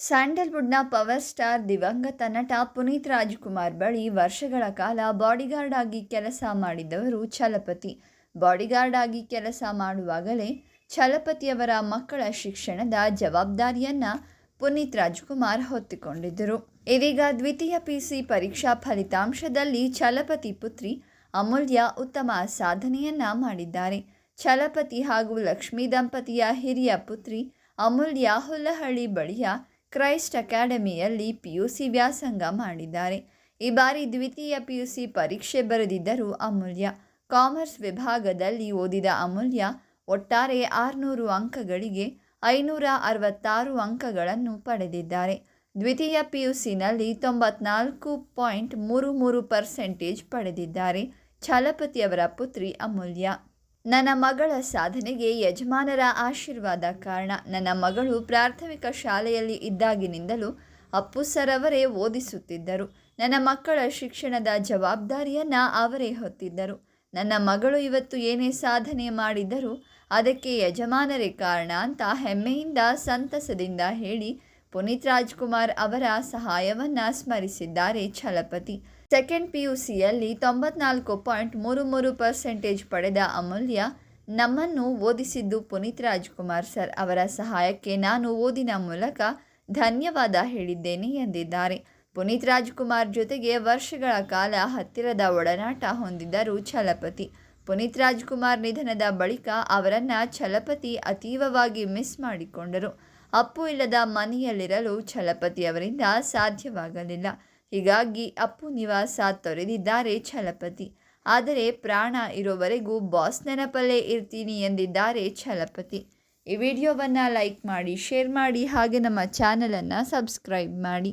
ಸ್ಯಾಂಡಲ್ವುಡ್ನ power star ದಿವಂಗತ ನಟ ಪುನೀತ್ ರಾಜ್ಕುಮಾರ್ ಬಳಿ ವರ್ಷಗಳ ಕಾಲ ಬಾಡಿಗಾರ್ಡ್ ಆಗಿ ಕೆಲಸ ಮಾಡಿದವರು ಛಲಪತಿ. ಬಾಡಿಗಾರ್ಡ್ ಆಗಿ ಕೆಲಸ ಮಾಡುವಾಗಲೇ ಛಲಪತಿಯವರ ಮಕ್ಕಳ ಶಿಕ್ಷಣದ ಜವಾಬ್ದಾರಿಯನ್ನು ಪುನೀತ್ ರಾಜ್ಕುಮಾರ್ ಹೊತ್ತುಕೊಂಡಿದ್ದರು. ಇದೀಗ ದ್ವಿತೀಯ ಪಿಸಿ ಪರೀಕ್ಷಾ ಫಲಿತಾಂಶದಲ್ಲಿ ಛಲಪತಿ ಪುತ್ರಿ ಅಮೂಲ್ಯ ಉತ್ತಮ ಸಾಧನೆಯನ್ನ ಮಾಡಿದ್ದಾರೆ. ಛಲಪತಿ ಹಾಗೂ ಲಕ್ಷ್ಮೀ ದಂಪತಿಯ ಹಿರಿಯ ಪುತ್ರಿ ಅಮೂಲ್ಯ ಹುಲ್ಲಹಳ್ಳಿ ಬಳಿಯ ಕ್ರೈಸ್ಟ್ ಅಕಾಡೆಮಿಯಲ್ಲಿ ಪಿಯುಸಿ ವ್ಯಾಸಂಗ ಮಾಡಿದ್ದಾರೆ. ಈ ಬಾರಿ ದ್ವಿತೀಯ ಪಿಯುಸಿ ಪರೀಕ್ಷೆ ಬರೆದಿದ್ದರು ಅಮೂಲ್ಯ. ಕಾಮರ್ಸ್ ವಿಭಾಗದಲ್ಲಿ ಓದಿದ ಅಮೂಲ್ಯ ಒಟ್ಟಾರೆ ಆರುನೂರು ಅಂಕಗಳಿಗೆ ಐನೂರ ಅರವತ್ತಾರು ಅಂಕಗಳನ್ನು ಪಡೆದಿದ್ದಾರೆ. ದ್ವಿತೀಯ ಪಿಯುಸಿನಲ್ಲಿ ತೊಂಬತ್ನಾಲ್ಕು ಪಾಯಿಂಟ್ ಮೂರು ಮೂರು ಪರ್ಸೆಂಟೇಜ್ ಪಡೆದಿದ್ದಾರೆ. ಛಲಪತಿಯವರ ಪುತ್ರಿ ಅಮೂಲ್ಯ. ನನ್ನ ಮಗಳ ಸಾಧನೆಗೆ ಯಜಮಾನರ ಆಶೀರ್ವಾದ ಕಾರಣ ನನ್ನ ಮಗಳು ಪ್ರಾಥಮಿಕ ಶಾಲೆಯಲ್ಲಿ ಇದ್ದಾಗಿನಿಂದಲೂ ಅಪ್ಪು ಸರ್ ಓದಿಸುತ್ತಿದ್ದರು. ನನ್ನ ಮಕ್ಕಳ ಶಿಕ್ಷಣದ ಜವಾಬ್ದಾರಿಯನ್ನು ಅವರೇ ಹೊತ್ತಿದ್ದರು. ನನ್ನ ಮಗಳು ಇವತ್ತು ಏನೇ ಸಾಧನೆ ಮಾಡಿದರೂ ಅದಕ್ಕೆ ಯಜಮಾನರೇ ಕಾರಣ ಅಂತ ಹೆಮ್ಮೆಯಿಂದ ಸಂತಸದಿಂದ ಹೇಳಿ ಪುನೀತ್ ರಾಜ್ಕುಮಾರ್ ಅವರ ಸಹಾಯವನ್ನು ಸ್ಮರಿಸಿದ್ದಾರೆ ಛಲಪತಿ. ಸೆಕೆಂಡ್ ಪಿ ಯು ಸಿಯಲ್ಲಿ ತೊಂಬತ್ನಾಲ್ಕು ಪಾಯಿಂಟ್ ಮೂರು ಮೂರು ಪರ್ಸೆಂಟೇಜ್ ಪಡೆದ ಅಮೂಲ್ಯ ನಮ್ಮನ್ನು ಓದಿಸಿದ್ದು ಪುನೀತ್ ರಾಜ್ಕುಮಾರ್ ಸರ್. ಅವರ ಸಹಾಯಕ್ಕೆ ನಾನು ಓದಿನ ಮೂಲಕ ಧನ್ಯವಾದ ಹೇಳಿದ್ದೇನೆ ಎಂದಿದ್ದಾರೆ. ಪುನೀತ್ ರಾಜ್ಕುಮಾರ್ ಜೊತೆಗೆ ವರ್ಷಗಳ ಕಾಲ ಹತ್ತಿರದ ಒಡನಾಟ ಹೊಂದಿದ್ದರು ಛಲಪತಿ. ಪುನೀತ್ ರಾಜ್ಕುಮಾರ್ ನಿಧನದ ಬಳಿಕ ಅವರನ್ನು ಛಲಪತಿ ಅತೀವವಾಗಿ ಮಿಸ್ ಮಾಡಿಕೊಂಡರು. ಅಪ್ಪು ಇಲ್ಲದ ಮನೆಯಲ್ಲಿರಲು ಛಲಪತಿ ಅವರಿಂದ ಸಾಧ್ಯವಾಗಲಿಲ್ಲ. ಹೀಗಾಗಿ ಅಪ್ಪು ನಿವಾಸ ತೊರೆದಿದ್ದಾರೆ ಛಲಪತಿ. ಆದರೆ ಪ್ರಾಣ ಇರೋವರೆಗೂ ಬಾಸ್ ನೆನಪಲ್ಲೇ ಇರ್ತೀನಿ ಎಂದಿದ್ದಾರೆ ಛಲಪತಿ. ಈ ವಿಡಿಯೋವನ್ನು ಲೈಕ್ ಮಾಡಿ, ಶೇರ್ ಮಾಡಿ, ಹಾಗೆ ನಮ್ಮ ಚಾನಲನ್ನು ಸಬ್ಸ್ಕ್ರೈಬ್ ಮಾಡಿ.